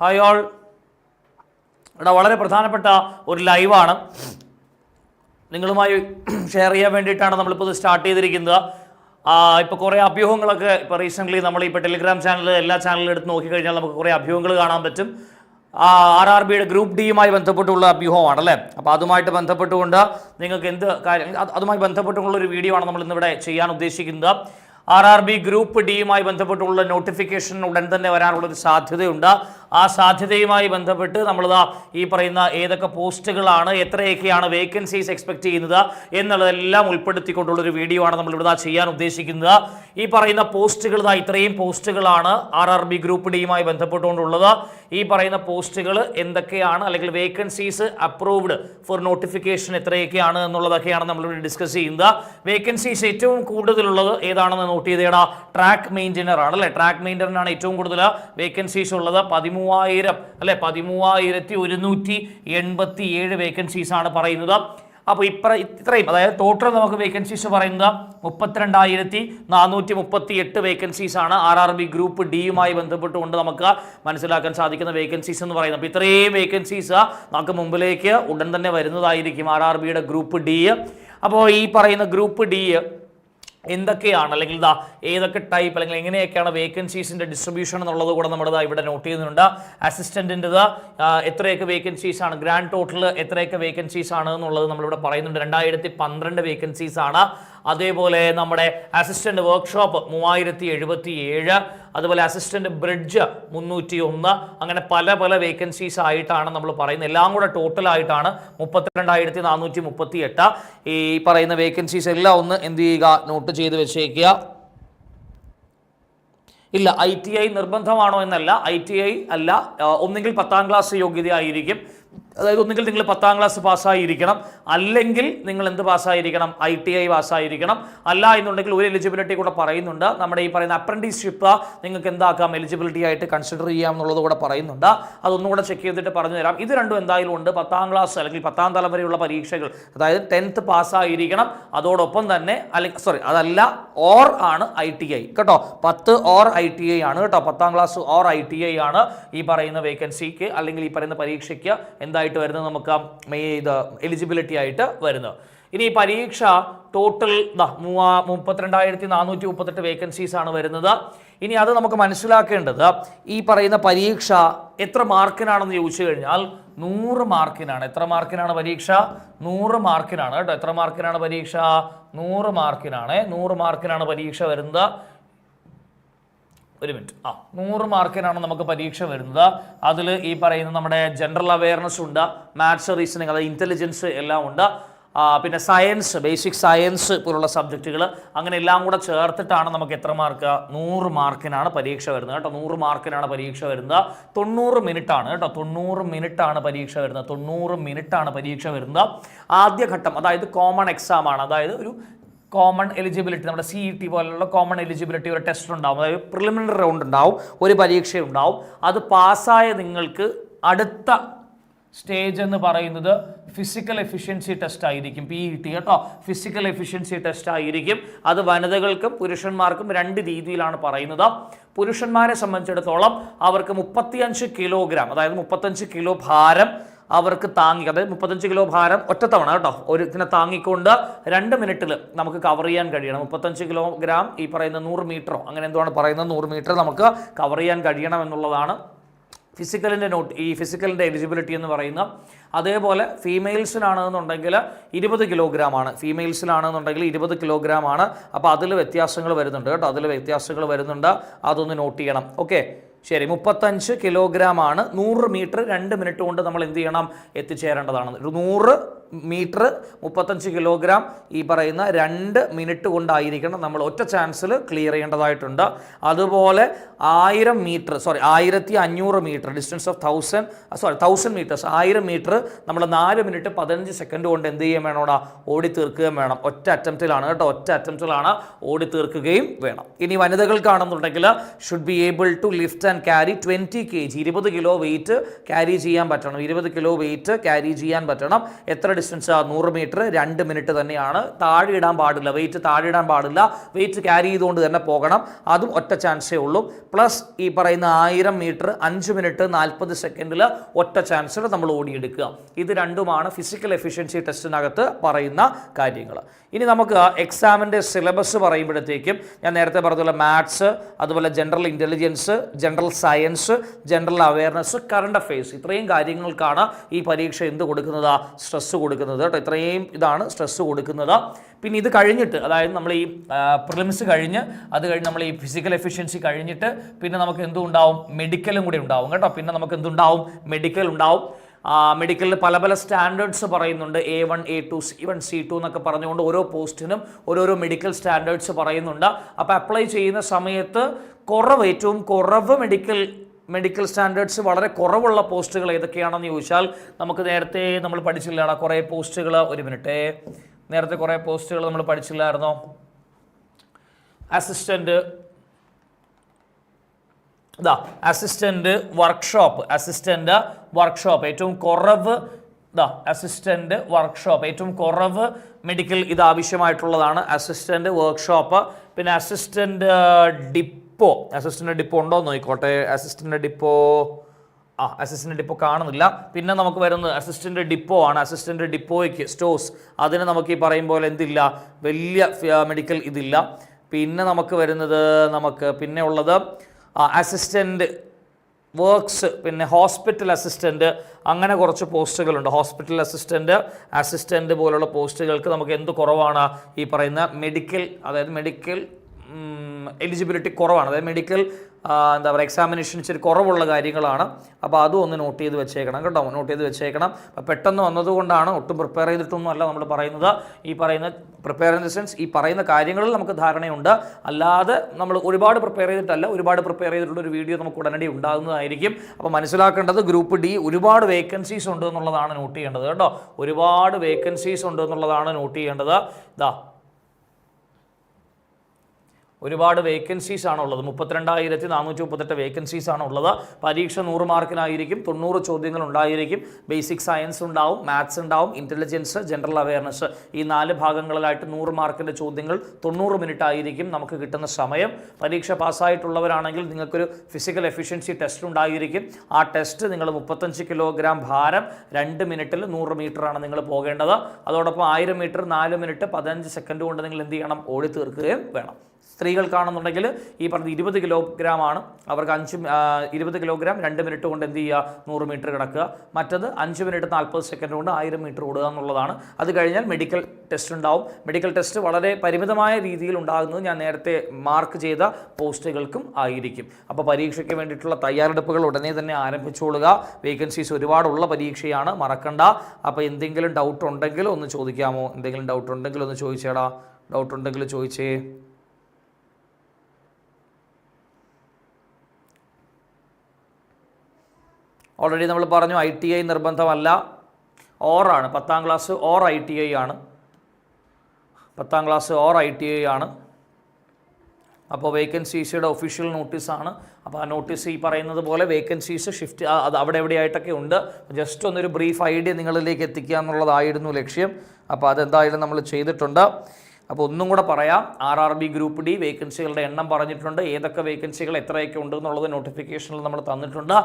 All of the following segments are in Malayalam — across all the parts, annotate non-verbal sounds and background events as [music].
ഹായ് ഓൾ ഇവിടെ വളരെ പ്രധാനപ്പെട്ട ഒരു ലൈവാണ്. നിങ്ങളുമായി ഷെയർ ചെയ്യാൻ വേണ്ടിയിട്ടാണ് നമ്മളിപ്പോൾ ഇത് സ്റ്റാർട്ട് ചെയ്തിരിക്കുന്നത്. ഇപ്പോൾ കുറേ അഭ്യൂഹങ്ങളൊക്കെ ഇപ്പോൾ റീസെന്റ്ലി നമ്മൾ ഇപ്പോൾ ടെലിഗ്രാം ചാനൽ എല്ലാ ചാനലിലും എടുത്ത് നോക്കിക്കഴിഞ്ഞാൽ നമുക്ക് കുറേ അഭ്യൂഹങ്ങൾ കാണാൻ പറ്റും. ആർ ആർ ബിയുടെ ഗ്രൂപ്പ് ഡിയുമായി ബന്ധപ്പെട്ടുള്ള അഭ്യൂഹമാണ് അല്ലേ? അപ്പോൾ അതുമായിട്ട് ബന്ധപ്പെട്ടുകൊണ്ട് നിങ്ങൾക്ക് എന്ത് കാര്യം അതുമായി ബന്ധപ്പെട്ടുള്ള ഒരു വീഡിയോ ആണ് നമ്മൾ ഇന്നിവിടെ ചെയ്യാൻ ഉദ്ദേശിക്കുന്നത്. ആർ ആർ ബി ഗ്രൂപ്പ് ഡിയുമായി ബന്ധപ്പെട്ടുള്ള നോട്ടിഫിക്കേഷൻ ഉടൻ തന്നെ വരാനുള്ള ഒരു സാധ്യതയുണ്ട്. ആ സാധ്യതയുമായി ബന്ധപ്പെട്ട് നമ്മളിതാ ഈ പറയുന്ന ഏതൊക്കെ പോസ്റ്റുകളാണ് എത്രയൊക്കെയാണ് വേക്കൻസീസ് എക്സ്പെക്ട് ചെയ്യുന്നത് എന്നുള്ളതെല്ലാം ഉൾപ്പെടുത്തിക്കൊണ്ടുള്ള ഒരു വീഡിയോ ആണ് നമ്മളിവിടെ ചെയ്യാൻ ഉദ്ദേശിക്കുന്നത്. ഈ പറയുന്ന പോസ്റ്റുകൾ ഇത്രയും പോസ്റ്റുകളാണ് ആർ ആർ ബി ഗ്രൂപ്പ് ഡിയുമായി ബന്ധപ്പെട്ടുകൊണ്ടുള്ളത്. ഈ പറയുന്ന പോസ്റ്റുകൾ എന്തൊക്കെയാണ് അല്ലെങ്കിൽ വേക്കൻസീസ് അപ്രൂവ്ഡ് ഫോർ നോട്ടിഫിക്കേഷൻ എത്രയൊക്കെയാണ് എന്നുള്ളതൊക്കെയാണ് നമ്മളിവിടെ ഡിസ്കസ് ചെയ്യുന്നത്. വേക്കൻസീസ് ഏറ്റവും കൂടുതലുള്ളത് ഏതാണെന്ന് നോട്ട് ചെയ്തേടാ? ട്രാക്ക് മെയിന്റനർ ആണ് അല്ലേ? ട്രാക്ക് മെയിന്റനറാണ് ഏറ്റവും കൂടുതൽ വേക്കൻസീസ് ഉള്ളത്. പതിമൂവായിരം അല്ലെ? പതിമൂവായിരത്തി ഒരുന്നൂറ്റി എൺപത്തി ഏഴ് വേക്കൻസീസ് ആണ് പറയുന്നത്. അപ്പോൾ ഇപ്ര ഇത്രയും അതായത് ടോട്ടൽ നമുക്ക് വേക്കൻസീസ് പറയുന്നത് മുപ്പത്തിരണ്ടായിരത്തി നാനൂറ്റി മുപ്പത്തി എട്ട് വേക്കൻസീസ് ആണ് ആർ ആർ ബി ഗ്രൂപ്പ് ഡിയുമായി ബന്ധപ്പെട്ടുകൊണ്ട് നമുക്ക് മനസ്സിലാക്കാൻ സാധിക്കുന്ന വേക്കൻസീസ് എന്ന് പറയുന്നത്. അപ്പോൾ ഇത്രയും വേക്കൻസീസ് നമുക്ക് മുമ്പിലേക്ക് ഉടൻ തന്നെ വരുന്നതായിരിക്കും ആർ ആർ ബിയുടെ ഗ്രൂപ്പ് ഡി അപ്പോൾ ഈ പറയുന്ന ഗ്രൂപ്പ് ഡി എന്തൊക്കെയാണ്? അല്ലെങ്കിൽ ഇതാ ഏതൊക്കെ ടൈപ്പ് അല്ലെങ്കിൽ എങ്ങനെയൊക്കെയാണ് വേക്കൻസീസിന്റെ ഡിസ്ട്രിബ്യൂഷൻ എന്നുള്ളത് കൂടെ നമ്മൾ ഇവിടെ നോട്ട് ചെയ്യുന്നുണ്ട്. അസിസ്റ്റന്റിന്റെത് എത്രയൊക്കെ വേക്കൻസീസ് ആണ്? ഗ്രാൻഡ് ടോട്ടൽ എത്രയൊക്കെ വേക്കൻസീസ് ആണ് എന്നുള്ളത് നമ്മളിവിടെ പറയുന്നുണ്ട്. രണ്ടായിരത്തി പന്ത്രണ്ട് വേക്കൻസീസ് ആണ്. അതേപോലെ നമ്മുടെ അസിസ്റ്റന്റ് വർക്ക്ഷോപ്പ് മൂവായിരത്തി എഴുപത്തി ഏഴ് അതുപോലെ അസിസ്റ്റന്റ് ബ്രിഡ്ജ് മുന്നൂറ്റി ഒന്ന് അങ്ങനെ പല പല വേക്കൻസീസ് ആയിട്ടാണ് നമ്മൾ പറയുന്നത്. എല്ലാം കൂടെ ടോട്ടൽ ആയിട്ടാണ് മുപ്പത്തിരണ്ടായിരത്തി നാനൂറ്റി മുപ്പത്തി എട്ട് ഈ പറയുന്ന വേക്കൻസീസ് എല്ലാം ഒന്ന് എന്ത് ചെയ്യുക? നോട്ട് ചെയ്ത് വെച്ചേക്കുക. ഇല്ല ഐ ടി ഐ നിർബന്ധമാണോ എന്നല്ല. ഐ ടി ഐ അല്ല ഒന്നെങ്കിൽ പത്താം ക്ലാസ് യോഗ്യത ആയിരിക്കും അതായത് ഒന്നുകിൽ നിങ്ങൾ പത്താം ക്ലാസ് പാസ്സായിരിക്കണം അല്ലെങ്കിൽ നിങ്ങൾ എന്ത് പാസ്സായിരിക്കണം? ഐ ടി ഐ പാസ്സായിരിക്കണം. അല്ല എന്നുണ്ടെങ്കിൽ ഒരു എലിജിബിലിറ്റി കൂടെ പറയുന്നുണ്ട്. നമ്മുടെ ഈ പറയുന്ന അപ്രന്റീസ്ഷിപ്പ് നിങ്ങൾക്ക് എന്താക്കാം? എലിജിബിലിറ്റി ആയിട്ട് കൺസിഡർ ചെയ്യാം എന്നുള്ളത് കൂടെ പറയുന്നുണ്ട്. അതൊന്നും കൂടെ ചെക്ക് ചെയ്തിട്ട് പറഞ്ഞു തരാം. ഇത് രണ്ടും എന്തായാലും ഉണ്ട്. പത്താം ക്ലാസ് അല്ലെങ്കിൽ പത്താം തലം വരെയുള്ള പരീക്ഷകൾ അതായത് ടെൻത്ത് പാസ്സായിരിക്കണം. അതോടൊപ്പം തന്നെ അല്ലെങ്കിൽ സോറി അതല്ല ഓർ ആണ് ഐ ടി ഐ കേട്ടോ പത്ത് ഓർ ഐ ടി ഐ ആണ് കേട്ടോ. പത്താം class or I T I ആണ് ഈ പറയുന്ന വേക്കൻസിക്ക് അല്ലെങ്കിൽ ഈ പറയുന്ന പരീക്ഷയ്ക്ക് എന്തായിട്ട് വരുന്നത് നമുക്ക് ഇത് എലിജിബിലിറ്റി ആയിട്ട് വരുന്നത് ഇനി പരീക്ഷ ടോട്ടൽ മുപ്പത്തിരണ്ടായിരത്തി നാനൂറ്റി മുപ്പത്തെട്ട് വേക്കൻസീസ് ആണ് വരുന്നത്. ഇനി അത് നമുക്ക് മനസ്സിലാക്കേണ്ടത് ഈ പറയുന്ന പരീക്ഷ എത്ര മാർക്കിനാണെന്ന് ചോദിച്ചു കഴിഞ്ഞാൽ നൂറ് മാർക്കിനാണ്. എത്ര മാർക്കിനാണ് പരീക്ഷ? നൂറ് മാർക്കിനാണ്. കേട്ടോ എത്ര മാർക്കിനാണ് പരീക്ഷ? നൂറ് മാർക്കിനാണ്. നൂറ് മാർക്കിനാണ് പരീക്ഷ വരുന്നത്. ഒരു മിനിറ്റ്. ആ നൂറ് മാർക്കിനാണ് നമുക്ക് പരീക്ഷ വരുന്നത്. അതിൽ ഈ പറയുന്ന നമ്മുടെ ജനറൽ അവയർനെസ് ഉണ്ട് മാത്സ് റീസണിങ് അതായത് ഇന്റലിജൻസ് എല്ലാം ഉണ്ട്. പിന്നെ സയൻസ് ബേസിക് സയൻസ് പോലുള്ള സബ്ജക്റ്റുകൾ അങ്ങനെ എല്ലാം കൂടെ ചേർത്തിട്ടാണ് നമുക്ക് എത്ര മാർക്ക്? നൂറ് മാർക്കിനാണ് പരീക്ഷ വരുന്നത് കേട്ടോ. നൂറ് മാർക്കിനാണ് പരീക്ഷ വരുന്നത്. തൊണ്ണൂറ് മിനിറ്റ് ആണ് കേട്ടോ. തൊണ്ണൂറ് മിനിറ്റ് ആണ് പരീക്ഷ വരുന്നത്. തൊണ്ണൂറ് മിനിറ്റ് ആണ് പരീക്ഷ വരുന്നത്. ആദ്യഘട്ടം അതായത് കോമൺ എക്സാം ആണ്. അതായത് ഒരു കോമൺ എലിജിബിലിറ്റി നമ്മുടെ സി ഇ ടി പോലുള്ള കോമൺ എലിജിബിലിറ്റി ഒരു ടെസ്റ്റ് ഉണ്ടാവും. അതായത് പ്രിലിമിനറി റൗണ്ട് ഉണ്ടാവും ഒരു പരീക്ഷ ഉണ്ടാവും അത് പാസ്സായ നിങ്ങൾക്ക് അടുത്ത സ്റ്റേജ് എന്ന് പറയുന്നത് ഫിസിക്കൽ എഫിഷ്യൻസി ടെസ്റ്റ് ആയിരിക്കും പി ഇ ടി കേട്ടോ? ഫിസിക്കൽ എഫിഷ്യൻസി ടെസ്റ്റ് ആയിരിക്കും. അത് വനിതകൾക്കും പുരുഷന്മാർക്കും രണ്ട് രീതിയിലാണ് പറയുന്നത്. പുരുഷന്മാരെ സംബന്ധിച്ചിടത്തോളം അവർക്ക് മുപ്പത്തിയഞ്ച് കിലോഗ്രാം അതായത് മുപ്പത്തഞ്ച് കിലോ ഭാരം അവർക്ക് താങ്ങി അതായത് മുപ്പത്തഞ്ച് കിലോ ഭാരം ഒറ്റത്തവണ കേട്ടോ ഒരു ഇതിനെ താങ്ങിക്കൊണ്ട് രണ്ട് മിനിറ്റിൽ നമുക്ക് കവർ ചെയ്യാൻ കഴിയണം. മുപ്പത്തഞ്ച് കിലോഗ്രാം ഈ പറയുന്ന നൂറ് മീറ്ററോ അങ്ങനെ എന്തുവാണ് പറയുന്നത്? നൂറ് മീറ്റർ നമുക്ക് കവർ ചെയ്യാൻ കഴിയണം എന്നുള്ളതാണ് ഫിസിക്കലിന്റെ നോട്ട് ഈ ഫിസിക്കലിന്റെ എലിജിബിലിറ്റി എന്ന് പറയുന്ന. അതേപോലെ ഫീമെയിൽസിനാണെന്നുണ്ടെങ്കിൽ ഇരുപത് കിലോഗ്രാം ആണ്. ഫീമെയിൽസിലാണെന്നുണ്ടെങ്കിൽ ഇരുപത് കിലോഗ്രാം ആണ്. അപ്പോൾ അതിൽ വ്യത്യാസങ്ങൾ വരുന്നുണ്ട് കേട്ടോ അതിൽ വ്യത്യാസങ്ങൾ വരുന്നുണ്ട്. അതൊന്ന് നോട്ട് ചെയ്യണം. ഓക്കെ ശരി മുപ്പത്തഞ്ച് കിലോഗ്രാം ആണ് നൂറ് മീറ്റർ രണ്ട് മിനിറ്റ് കൊണ്ട് നമ്മൾ എന്ത് ചെയ്യണം? എത്തിച്ചേരേണ്ടതാണ്. ഒരു നൂറ് മീറ്റർ മുപ്പത്തഞ്ച് കിലോഗ്രാം ഈ പറയുന്ന രണ്ട് മിനിറ്റ് കൊണ്ടായിരിക്കണം നമ്മൾ ഒറ്റ ചാൻസിൽ ക്ലിയർ ചെയ്യേണ്ടതായിട്ടുണ്ട്. അതുപോലെ ആയിരം മീറ്റർ സോറി ആയിരത്തി അഞ്ഞൂറ് metre distance of thousand sorry thousand metres ആയിരം മീറ്റർ നമ്മൾ നാല് മിനിറ്റ് പതിനഞ്ച് സെക്കൻഡ് കൊണ്ട് എന്ത് ചെയ്യാൻ വേണോടാ ഓടി തീർക്കുകയും വേണം. ഒറ്റ അറ്റംപ്റ്റിലാണ് കേട്ടോ ഒറ്റ അറ്റംപ്റ്റിലാണ് ഓടി തീർക്കുകയും വേണം. ഇനി വനിതകൾക്കാണെന്നുണ്ടെങ്കിൽ should be able to lift can carry twenty K G. ഇരുപത് കിലോ വെയിറ്റ് ക്യാരി ചെയ്യാൻ പറ്റണം. ഇരുപത് കിലോ വെയിറ്റ് ക്യാരി ചെയ്യാൻ പറ്റണം. എത്ര ഡിസ്റ്റൻസ് നൂറ് മീറ്റർ രണ്ട് മിനിറ്റ് തന്നെയാണ്. താഴെ ഇടാൻ പാടില്ല. വെയിറ്റ് താഴെ ഇടാൻ പാടില്ല. വെയിറ്റ് ക്യാരി ചെയ്തുകൊണ്ട് തന്നെ പോകണം. അതും ഒറ്റ ചാൻസേ ഉള്ളൂ. പ്ലസ് ഈ പറയുന്ന ആയിരം മീറ്റർ അഞ്ച് മിനിറ്റ് നാൽപ്പത് സെക്കൻഡിൽ ഒറ്റ ചാൻസിൽ നമ്മൾ ഓടിയെടുക്കുക. ഇത് രണ്ടുമാണ് ഫിസിക്കൽ എഫിഷ്യൻസി ടെസ്റ്റിനകത്ത് പറയുന്ന കാര്യങ്ങൾ ഇനി നമുക്ക് എക്സാമിന്റെ സിലബസ് പറയുമ്പോഴത്തേക്കും ഞാൻ നേരത്തെ പറഞ്ഞതുപോലെ മാത്സ് അതുപോലെ general intelligence general science general awareness current affairs ഇത്രയും കാര്യങ്ങൾക്കാണ് ഈ പരീക്ഷ എന്ത് കൊടുക്കുന്നത്? സ്ട്രെസ്സ് കൊടുക്കുന്നത്. കേട്ടോ ഇത്രയും ഇതാണ് സ്ട്രെസ്സ് കൊടുക്കുന്നത്. പിന്നെ ഇത് കഴിഞ്ഞിട്ട് അതായത് നമ്മൾ ഈ പ്രിലിംസ് കഴിഞ്ഞ് അത് കഴിഞ്ഞ് നമ്മൾ ഈ ഫിസിക്കൽ എഫിഷ്യൻസി കഴിഞ്ഞിട്ട് പിന്നെ നമുക്ക് എന്തുണ്ടാവും? മെഡിക്കലും കൂടി ഉണ്ടാവും. കേട്ടോ പിന്നെ നമുക്ക് എന്തുണ്ടാവും? മെഡിക്കൽ ഉണ്ടാവും. മെഡിക്കലിൽ പല പല സ്റ്റാൻഡേർഡ്സ് പറയുന്നുണ്ട്. A one A two C one C two എന്നൊക്കെ പറഞ്ഞുകൊണ്ട് ഓരോ പോസ്റ്റിനും ഓരോരോ മെഡിക്കൽ സ്റ്റാൻഡേർഡ്സ് പറയുന്നുണ്ട്. അപ്പോൾ അപ്ലൈ ചെയ്യുന്ന സമയത്ത് കുറവ് ഏറ്റവും കുറവ് മെഡിക്കൽ മെഡിക്കൽ സ്റ്റാൻഡേർഡ്സ് വളരെ കുറവുള്ള പോസ്റ്റുകൾ ഏതൊക്കെയാണെന്ന് ചോദിച്ചാൽ നമുക്ക് നേരത്തെ നമ്മൾ പഠിച്ചില്ലാടാ കുറേ പോസ്റ്റുകൾ ഒരു മിനിറ്റ്. നേരത്തെ കുറേ പോസ്റ്റുകൾ നമ്മൾ പഠിച്ചില്ലായിരുന്നോ? അസിസ്റ്റന്റ് ഇതാ അസിസ്റ്റന്റ് വർക്ക്ഷോപ്പ് അസിസ്റ്റന്റ് വർക്ക്ഷോപ്പ് ഏറ്റവും കുറവ് ഇതാ അസിസ്റ്റന്റ് വർക്ക്ഷോപ്പ് ഏറ്റവും കുറവ് മെഡിക്കൽ ഇത് ആവശ്യമായിട്ടുള്ളതാണ്. അസിസ്റ്റന്റ് വർക്ക്ഷോപ്പ് പിന്നെ അസിസ്റ്റന്റ് ഡിപ്പോ അസിസ്റ്റന്റ് ഡിപ്പോ ഉണ്ടോ? എന്ന് നോക്കിക്കോട്ടെ അസിസ്റ്റന്റ് ഡിപ്പോ ആ അസിസ്റ്റന്റ് ഡിപ്പോ കാണുന്നില്ല. പിന്നെ നമുക്ക് വരുന്നത് അസിസ്റ്റന്റ് ഡിപ്പോ ആണ്. അസിസ്റ്റന്റ് ഡിപ്പോയ്ക്ക് സ്റ്റോഴ്സ് അതിന് നമുക്ക് ഈ പറയും പോലെ എന്തില്ല? വലിയ മെഡിക്കൽ ഇതില്ല. പിന്നെ നമുക്ക് വരുന്നത് നമുക്ക് പിന്നെ ഉള്ളത് അസിസ്റ്റന്റ് വർക്ക്സ് പിന്നെ ഹോസ്പിറ്റൽ അസിസ്റ്റന്റ് അങ്ങനെ കുറച്ച് പോസ്റ്റുകളുണ്ട്. ഹോസ്പിറ്റൽ അസിസ്റ്റന്റ് അസിസ്റ്റന്റ് പോലുള്ള പോസ്റ്റുകൾക്ക് നമുക്ക് എന്ത് കുറവാണ് ഈ പറയുന്ന മെഡിക്കൽ അതായത് മെഡിക്കൽ എലിജിബിലിറ്റി കുറവാണ്. അതായത് മെഡിക്കൽ എന്താ പറയുക എക്സാമിനേഷൻ ഇച്ചിരി കുറവുള്ള കാര്യങ്ങളാണ്. അപ്പോൾ അതും ഒന്ന് നോട്ട് ചെയ്ത് വെച്ചേക്കണം കേട്ടോ. നോട്ട് ചെയ്ത് വെച്ചേക്കണം. പെട്ടെന്ന് വന്നതുകൊണ്ടാണ് ഒട്ടും പ്രിപ്പയർ ചെയ്തിട്ടൊന്നും അല്ല നമ്മൾ പറയുന്നത്. ഈ പറയുന്ന പ്രിപ്പയർ ഇൻ ദ സെൻസ് ഈ പറയുന്ന കാര്യങ്ങളിൽ നമുക്ക് ധാരണയുണ്ട്. അല്ലാതെ നമ്മൾ ഒരുപാട് പ്രിപ്പയർ ചെയ്തിട്ടല്ല ഒരുപാട് പ്രിപ്പയർ ചെയ്തിട്ടുള്ള ഒരു വീഡിയോ നമുക്ക് ഉടനടി ഉണ്ടാകുന്നതായിരിക്കും. അപ്പോൾ മനസ്സിലാക്കേണ്ടത് ഗ്രൂപ്പ് ഡി ഒരുപാട് വേക്കൻസീസ് ഉണ്ട് എന്നുള്ളതാണ് നോട്ട് ചെയ്യേണ്ടത് കേട്ടോ. ഒരുപാട് വേക്കൻസീസ് ഉണ്ട് എന്നുള്ളതാണ് നോട്ട് ചെയ്യേണ്ടത്. ഇതാ ഒരുപാട് വേക്കൻസീസ് ആണുള്ളത്. മുപ്പത്തിരണ്ടായിരത്തി നാനൂറ്റി മുപ്പത്തെട്ട് വേക്കൻസീസ് ആണുള്ളത്. പരീക്ഷ നൂറ് മാർക്കിനായിരിക്കും തൊണ്ണൂറ് ചോദ്യങ്ങൾ ഉണ്ടായിരിക്കും ബേസിക് സയൻസ് ഉണ്ടാവും മാത്സ് ഉണ്ടാവും ഇന്റലിജൻസ് ജനറൽ അവയർനെസ് ഈ നാല് ഭാഗങ്ങളിലായിട്ട് നൂറ് മാർക്കിന്റെ ചോദ്യങ്ങൾ തൊണ്ണൂറ് മിനിറ്റ് ആയിരിക്കും നമുക്ക് കിട്ടുന്ന സമയം. പരീക്ഷ പാസ്സായിട്ടുള്ളവരാണെങ്കിൽ നിങ്ങൾക്കൊരു ഫിസിക്കൽ എഫിഷ്യൻസി ടെസ്റ്റ് ഉണ്ടായിരിക്കും. ആ ടെസ്റ്റ് നിങ്ങൾ മുപ്പത്തഞ്ച് കിലോഗ്രാം ഭാരം രണ്ട് മിനിറ്റിൽ നൂറ് മീറ്ററാണ് നിങ്ങൾ പോകേണ്ടത്. അതോടൊപ്പം ആയിരം മീറ്റർ നാല് മിനിറ്റ് പതിനഞ്ച് സെക്കൻഡ് കൊണ്ട് നിങ്ങൾ എന്ത് ചെയ്യണം? ഓടി തീർക്കുകയും വേണം. സ്ത്രീകൾക്കാണെന്നുണ്ടെങ്കിൽ ഈ പറഞ്ഞ ഇരുപത് കിലോഗ്രാം ആണ് അവർക്ക് അഞ്ച് ഇരുപത് കിലോഗ്രാം രണ്ട് മിനിറ്റ് കൊണ്ട് എന്ത് ചെയ്യുക? നൂറ് മീറ്റർ കിടക്കുക. മറ്റത് അഞ്ച് മിനിറ്റ് നാൽപ്പത് സെക്കൻഡ് കൊണ്ട് ആയിരം മീറ്റർ ഓടുക എന്നുള്ളതാണ്. അത് കഴിഞ്ഞാൽ മെഡിക്കൽ ടെസ്റ്റ് ഉണ്ടാവും. മെഡിക്കൽ ടെസ്റ്റ് വളരെ പരിമിതമായ രീതിയിൽ ഉണ്ടാകുന്നത് ഞാൻ നേരത്തെ മാർക്ക് ചെയ്ത പോസ്റ്റുകൾക്കും ആയിരിക്കും. അപ്പോൾ പരീക്ഷയ്ക്ക് വേണ്ടിയിട്ടുള്ള തയ്യാറെടുപ്പുകൾ ഉടനെ തന്നെ ആരംഭിച്ചുകൊള്ളുക വേക്കൻസീസ് ഒരുപാടുള്ള പരീക്ഷയാണ്. മറക്കണ്ട. അപ്പോൾ എന്തെങ്കിലും ഡൗട്ട് ഉണ്ടെങ്കിൽ ഒന്ന് ചോദിക്കാമോ? എന്തെങ്കിലും ഡൗട്ട് ഉണ്ടെങ്കിൽ ഒന്ന് ചോദിച്ചേടാ. ഡൗട്ട് ഉണ്ടെങ്കിൽ ചോദിച്ചേ. ഓൾറെഡി നമ്മൾ പറഞ്ഞു ഐ ടി ഐ നിർബന്ധമല്ല. ഓറാണ് പത്താം class or I T I ആണ്. പത്താം class or I T I ആണ്. അപ്പോൾ വേക്കൻസീസിയുടെ ഒഫീഷ്യൽ നോട്ടീസാണ് അപ്പോൾ ആ നോട്ടീസ് ഈ പറയുന്നത് പോലെ വേക്കൻസീസ് ഷിഫ്റ്റ് അത് അവിടെ എവിടെയായിട്ടൊക്കെ ഉണ്ട്. ജസ്റ്റ് ഒന്നൊരു ബ്രീഫ് ഐഡിയ നിങ്ങളിലേക്ക് എത്തിക്കുക എന്നുള്ളതായിരുന്നു ലക്ഷ്യം. അപ്പോൾ അതെന്തായാലും നമ്മൾ ചെയ്തിട്ടുണ്ട്. അപ്പോൾ ഒന്നും കൂടെ പറയാം. R R B group D വേക്കൻസികളുടെ എണ്ണം പറഞ്ഞിട്ടുണ്ട്. ഏതൊക്കെ വേക്കൻസികൾ എത്രയൊക്കെ ഉണ്ട് എന്നുള്ളത് നോട്ടിഫിക്കേഷനിൽ നമ്മൾ തന്നിട്ടുണ്ട്.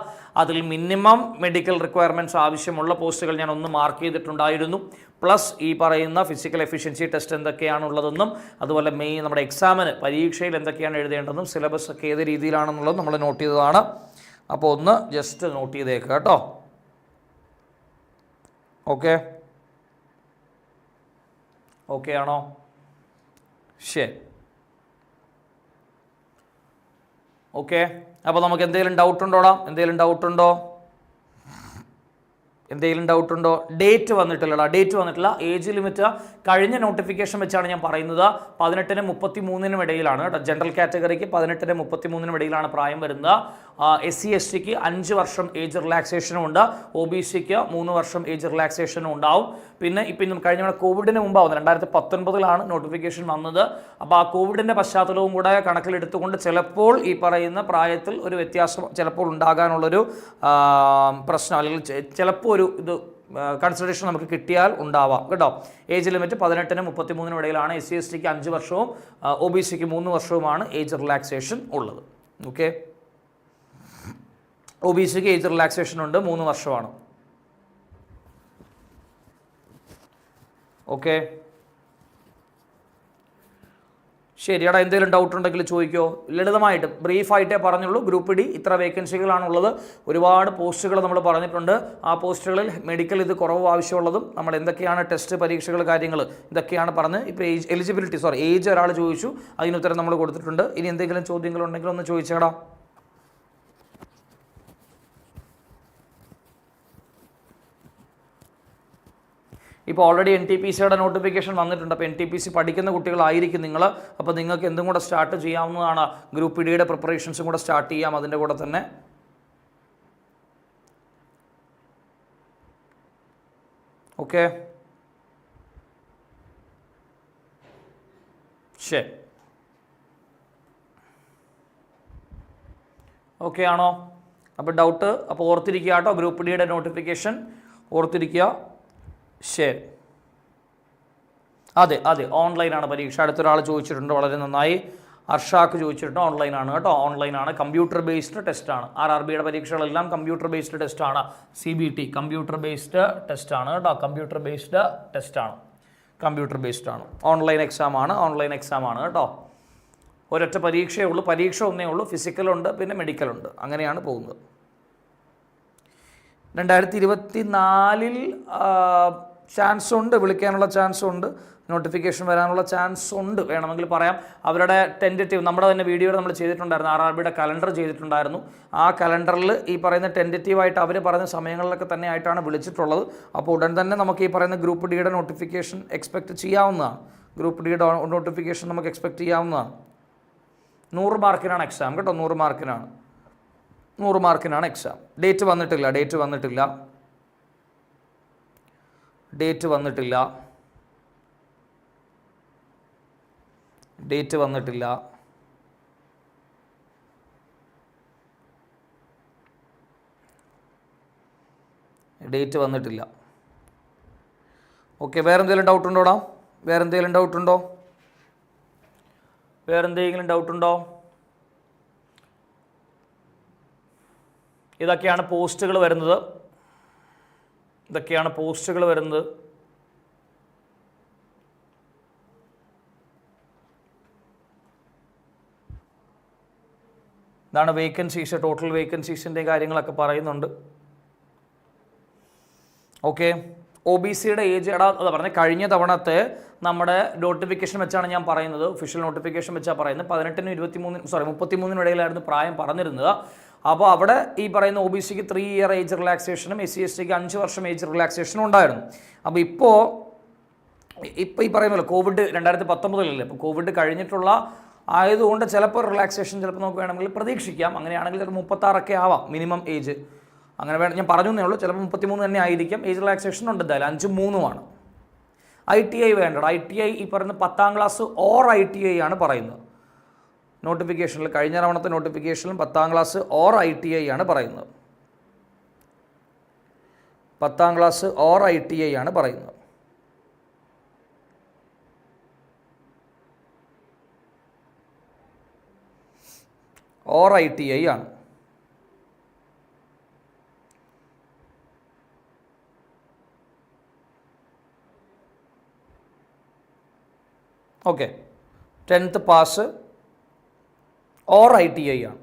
അതിൽ മിനിമം മെഡിക്കൽ റിക്വയർമെന്റ്സ് ആവശ്യമുള്ള പോസ്റ്റുകൾ ഞാൻ ഒന്ന് മാർക്ക് ചെയ്തിട്ടുണ്ടായിരുന്നു. പ്ലസ് ഈ പറയുന്ന ഫിസിക്കൽ എഫിഷ്യൻസി ടെസ്റ്റ് എന്തൊക്കെയാണുള്ളതെന്നും അതുപോലെ മെയിൻ നമ്മുടെ എക്സാമിന് പരീക്ഷയിൽ എന്തൊക്കെയാണ് എഴുതേണ്ടതെന്നും സിലബസ് ഒക്കെ ഏത് രീതിയിലാണെന്നുള്ളത് നമ്മൾ നോട്ട് ചെയ്തതാണ്. അപ്പോൾ ഒന്ന് ജസ്റ്റ് നോട്ട് ചെയ്തേക്കുക കേട്ടോ. ഓക്കെ ഓക്കെ ആണോ? ശരി ഓക്കെ അപ്പോൾ നമുക്ക് എന്തെങ്കിലും ഡൗട്ട് ഉണ്ടോടാ എന്തെങ്കിലും ഡൗട്ട് ഉണ്ടോ? എന്തെങ്കിലും ഡൗട്ട് ഉണ്ടോ? ഡേറ്റ് വന്നിട്ടില്ലടാ ഡേറ്റ് വന്നിട്ടില്ല. ഏജ് ലിമിറ്റ് കഴിഞ്ഞ നോട്ടിഫിക്കേഷൻ വെച്ചാണ് ഞാൻ പറയുന്നത്. പതിനെട്ടിനും മുപ്പത്തി മൂന്നിനും ഇടയിലാണ് കേട്ടോ. ജനറൽ കാറ്റഗറിക്ക് പതിനെട്ടിനും മുപ്പത്തി മൂന്നിനും ഇടയിലാണ് പ്രായം വരുന്നത്. എസ് സി എസ് ടിക്ക് അഞ്ച് വർഷം ഏജ് റിലാക്സേഷനും ഉണ്ട്. ഒ ബി സിക്ക് മൂന്ന് വർഷം ഏജ് റിലാക്സേഷനും ഉണ്ടാവും. പിന്നെ ഇപ്പം കഴിഞ്ഞ തവണ കോവിഡിന് മുമ്പാവുന്നത് രണ്ടായിരത്തി പത്തൊൻപതിലാണ് നോട്ടിഫിക്കേഷൻ വന്നത്. അപ്പോൾ ആ കോവിഡിന്റെ പശ്ചാത്തലവും കൂടെ കണക്കിലെടുത്തുകൊണ്ട് ചിലപ്പോൾ ഈ പറയുന്ന പ്രായത്തിൽ ഒരു വ്യത്യാസം ചിലപ്പോൾ ഉണ്ടാകാനുള്ളൊരു പ്രശ്നം അല്ലെങ്കിൽ ചിലപ്പോൾ ഒരു ഇത് കൺസിഡറേഷൻ നമുക്ക് കിട്ടിയാൽ ഉണ്ടാവാം. കേട്ടോ? ഏജ് ലിമിറ്റ് പതിനെട്ടിനും മുപ്പത്തിമൂന്നിനും ഇടയിലാണ് എസ് സി എസ് ടിക്ക് അഞ്ച് വർഷവും ഒ ബി സിക്ക് മൂന്ന് വർഷവുമാണ് ഏജ് റിലാക്സേഷൻ ഉള്ളത്. ഓക്കെ ഒ ബി സിക്ക് ഏജ് റിലാക്സേഷൻ ഉണ്ട്? മൂന്ന് വർഷമാണ്. ഓക്കെ ശരി ശരിയടാ എന്തെങ്കിലും ഡൗട്ട് ഉണ്ടെങ്കിൽ ചോദിക്കോ. ലളിതമായിട്ട് ബ്രീഫായിട്ടേ പറഞ്ഞുള്ളൂ. ഗ്രൂപ്പ് ഡി ഇത്ര വേക്കൻസികളാണുള്ളത് ഒരുപാട് പോസ്റ്റുകൾ നമ്മൾ പറഞ്ഞിട്ടുണ്ട്. ആ പോസ്റ്റുകളിൽ മെഡിക്കൽ ഇത് കുറവ് ആവശ്യമുള്ളതും നമ്മൾ എന്തൊക്കെയാണ് ടെസ്റ്റ് പരീക്ഷകൾ കാര്യങ്ങൾ ഇതൊക്കെയാണ് പറഞ്ഞ് ഇപ്പോൾ ഏജ് എലിജിബിലിറ്റി സോറി ഏജ് ഒരാൾ ചോദിച്ചു. അതിനുത്തരം നമ്മൾ കൊടുത്തിട്ടുണ്ട്. ഇനി എന്തെങ്കിലും ചോദ്യങ്ങളുണ്ടെങ്കിൽ ഒന്ന് ചോദിച്ചേടാ. ഇപ്പോൾ ഓൾറെഡി എൻ ടി പി സിയുടെ നോട്ടിഫിക്കേഷൻ വന്നിട്ടുണ്ട്. അപ്പോൾ എൻ ടി പി സി പഠിക്കുന്ന കുട്ടികളായിരിക്കും നിങ്ങൾ. അപ്പോൾ നിങ്ങൾക്ക് എന്തും കൂടെ സ്റ്റാർട്ട് ചെയ്യാവുന്നതാണ്. ഗ്രൂപ്പ് ഡിയുടെ പ്രിപ്പറേഷൻസും കൂടെ സ്റ്റാർട്ട് ചെയ്യാം അതിന്റെ കൂടെ തന്നെ. ഓക്കെ ശരി. ഓക്കെ ആണോ? അപ്പോൾ ഡൗട്ട് അപ്പോൾ ഓർത്തിരിക്കുക കേട്ടോ. ഗ്രൂപ്പ് ഡിയുടെ നോട്ടിഫിക്കേഷൻ ഓർത്തിരിക്കുക. ശരി. അതെ അതെ ഓൺലൈനാണ് പരീക്ഷ. അടുത്തൊരാൾ ചോദിച്ചിട്ടുണ്ട് വളരെ നന്നായി. അർഷാക്ക് ചോദിച്ചിട്ടുണ്ട് ഓൺലൈനാണ് കേട്ടോ. ഓൺലൈനാണ് കമ്പ്യൂട്ടർ ബേസ്ഡ് ടെസ്റ്റാണ് ആർ ആർ ബിയുടെ പരീക്ഷകളെല്ലാം കമ്പ്യൂട്ടർ ബേസ്ഡ് ടെസ്റ്റാണ് C B T computer based ടെസ്റ്റാണ് കേട്ടോ. കമ്പ്യൂട്ടർ ബേസ്ഡ് ടെസ്റ്റാണ് കമ്പ്യൂട്ടർ ബേസ്ഡ് ആണ്. ഓൺലൈൻ എക്സാം ആണ്. ഓൺലൈൻ എക്സാം ആണ് കേട്ടോ. ഒരൊറ്റ പരീക്ഷയേ ഉള്ളൂ. പരീക്ഷ ഒന്നേ ഉള്ളൂ. ഫിസിക്കലുണ്ട് പിന്നെ മെഡിക്കലുണ്ട് അങ്ങനെയാണ് പോകുന്നത്. രണ്ടായിരത്തി ഇരുപത്തി നാലിൽ ചാൻസ് ഉണ്ട് വിളിക്കാനുള്ള ചാൻസ് ഉണ്ട് നോട്ടിഫിക്കേഷൻ വരാനുള്ള ചാൻസ് ഉണ്ട് വേണമെങ്കിൽ പറയാം. അവരുടെ ടെന്റേറ്റീവ് നമ്മുടെ തന്നെ വീഡിയോ നമ്മൾ ചെയ്തിട്ടുണ്ടായിരുന്നു ആർ ആർ ബിയുടെ കലണ്ടർ ചെയ്തിട്ടുണ്ടായിരുന്നു. ആ കലണ്ടറിൽ ഈ പറയുന്ന ടെന്റേറ്റീവായിട്ട് അവർ പറയുന്ന സമയങ്ങളിലൊക്കെ തന്നെ ആയിട്ടാണ് വിളിച്ചിട്ടുള്ളത്. അപ്പോൾ ഉടൻ തന്നെ നമുക്ക് ഈ പറയുന്ന ഗ്രൂപ്പ് ഡിയുടെ നോട്ടിഫിക്കേഷൻ എക്സ്പെക്റ്റ് ചെയ്യാവുന്നതാണ്. ഗ്രൂപ്പ് ഡിയുടെ നോട്ടിഫിക്കേഷൻ നമുക്ക് എക്സ്പെക്റ്റ് ചെയ്യാവുന്നതാണ്. നൂറ് മാർക്കിനാണ് എക്സാം കേട്ടോ നൂറ് മാർക്കിനാണ്. നൂറ് മാർക്കിനാണ് എക്സാം ഡേറ്റ് വന്നിട്ടില്ല ഡേറ്റ് വന്നിട്ടില്ല. ഡേറ്റ് വന്നിട്ടില്ല. ഡേറ്റ് വന്നിട്ടില്ല. ഡേറ്റ് വന്നിട്ടില്ല. ഓക്കെ വേറെ എന്തെങ്കിലും ഡൗട്ട് ഉണ്ടോടാ വേറെ എന്തെങ്കിലും ഡൗട്ട് ഉണ്ടോ? വേറെ എന്തെങ്കിലും ഡൗട്ട് ഉണ്ടോ? ഇതൊക്കെയാണ് പോസ്റ്റുകൾ വരുന്നത്. ഇതൊക്കെയാണ് പോസ്റ്റുകൾ വരുന്നത്. ഇതാണ് വേക്കൻസീസ് ടോട്ടൽ വേക്കൻസീസിന്റെ കാര്യങ്ങളൊക്കെ പറയുന്നുണ്ട്. ഓക്കെ. ഒ ബി സിയുടെ ഏജ് എടാ അതാ പറഞ്ഞത് കഴിഞ്ഞ തവണത്തെ നമ്മുടെ നോട്ടിഫിക്കേഷൻ വെച്ചാണ് ഞാൻ പറയുന്നത്. ഒഫീഷ്യൽ നോട്ടിഫിക്കേഷൻ വെച്ചാണ് പറയുന്നത്. പതിനെട്ടിനും ഇരുപത്തി മൂന്നിനും സോറി മുപ്പത്തി മൂന്നിനും ഇടയിലായിരുന്നു പ്രായം പറഞ്ഞിരുന്നത്. അപ്പോൾ അവിടെ ഈ പറയുന്ന ഒ ബി സിക്ക് ത്രീ ഇയർ ഏജ് റിലാക്സേഷനും എസ് സി എസ് ടിക്ക് അഞ്ച് വർഷം ഏജ് റിലാക്സേഷനും ഉണ്ടായിരുന്നു. അപ്പോൾ ഇപ്പോൾ ഇപ്പോൾ ഈ പറയുമല്ലോ കോവിഡ് രണ്ടായിരത്തി പത്തൊമ്പതിലല്ലേ ഇപ്പോൾ കോവിഡ് കഴിഞ്ഞിട്ടുള്ള ആയതുകൊണ്ട് ചിലപ്പോൾ റിലാക്സേഷൻ ചിലപ്പോൾ നമുക്ക് വേണമെങ്കിൽ പ്രതീക്ഷിക്കാം. അങ്ങനെയാണെങ്കിൽ ചിലപ്പോൾ മുപ്പത്താറൊക്കെ ആവാം മിനിമം ഏജ് അങ്ങനെ വേണം ഞാൻ പറഞ്ഞു എന്നേ ഉള്ളൂ ചിലപ്പോൾ മുപ്പത്തിമൂന്ന് തന്നെ ആയിരിക്കും. ഏജ് റിലാക്സേഷൻ ഉണ്ട് എന്തായാലും അഞ്ച് മൂന്നുമാണ് ഐ ടി ഐ വേണ്ടത് ഐ ടി ഐ ഈ പറയുന്ന പത്താം class or I T I ആണ് പറയുന്നത്. നോട്ടിഫിക്കേഷനിൽ കഴിഞ്ഞ തവണത്തെ നോട്ടിഫിക്കേഷനിൽ പത്താം class or I T I ആണ് പറയുന്നത്. പത്താം class or I T I ആണ് പറയുന്നത്. ഓർ ഐ ടി ഐ ആണ്. Okay. Tenth pass or I T I ആണ്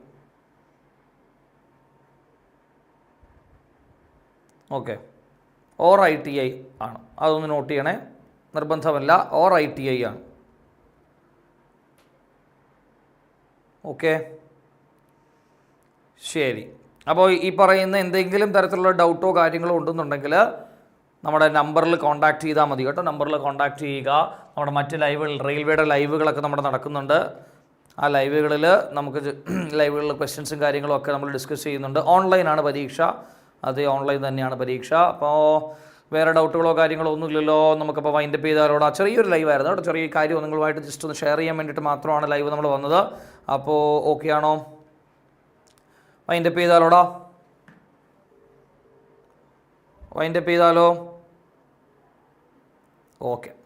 okay or I T I ആണ്. അതൊന്ന് നോട്ട് ചെയ്യണേ. നിർബന്ധമല്ല. ഓർ ഐ ടി ഐ ആണ്. ഓക്കെ ശരി. അപ്പോൾ ഈ പറയുന്ന എന്തെങ്കിലും തരത്തിലുള്ള ഡൗട്ടോ കാര്യങ്ങളോ ഉണ്ടെന്നുണ്ടെങ്കിൽ നമ്മുടെ നമ്പറിൽ കോൺടാക്ട് ചെയ്താൽ മതി കേട്ടോ. നമ്പറിൽ കോൺടാക്ട് ചെയ്യുക. നമ്മുടെ മറ്റ് ലൈവുകൾ റെയിൽവേയുടെ ലൈവുകളൊക്കെ നമ്മുടെ നടക്കുന്നുണ്ട്. ആ ലൈവുകളിൽ നമുക്ക് [clears throat] ലൈവുകളിൽ ക്വസ്റ്റ്യൻസും കാര്യങ്ങളും ഒക്കെ നമ്മൾ ഡിസ്കസ് ചെയ്യുന്നുണ്ട്. ഓൺലൈനാണ് പരീക്ഷ. അത് ഓൺലൈൻ തന്നെയാണ് പരീക്ഷ. അപ്പോൾ വേറെ ഡൗട്ടുകളോ കാര്യങ്ങളോ ഒന്നുമില്ലല്ലോ. നമുക്കപ്പോൾ വൈൻഡപ്പ് ചെയ്താലോടാ. ചെറിയൊരു ലൈവ് ആയിരുന്നു കേട്ടോ. ചെറിയ കാര്യം നിങ്ങളുമായിട്ട് ജസ്റ്റ് ഒന്ന് ഷെയർ ചെയ്യാൻ വേണ്ടിയിട്ട് മാത്രമാണ് ലൈവ് നമ്മൾ വന്നത്. അപ്പോൾ ഓക്കെ ആണോ? വൈൻഡപ്പ് ചെയ്താലോടാ. വൈൻഡപ്പ് ചെയ്താലോ? ഓക്കെ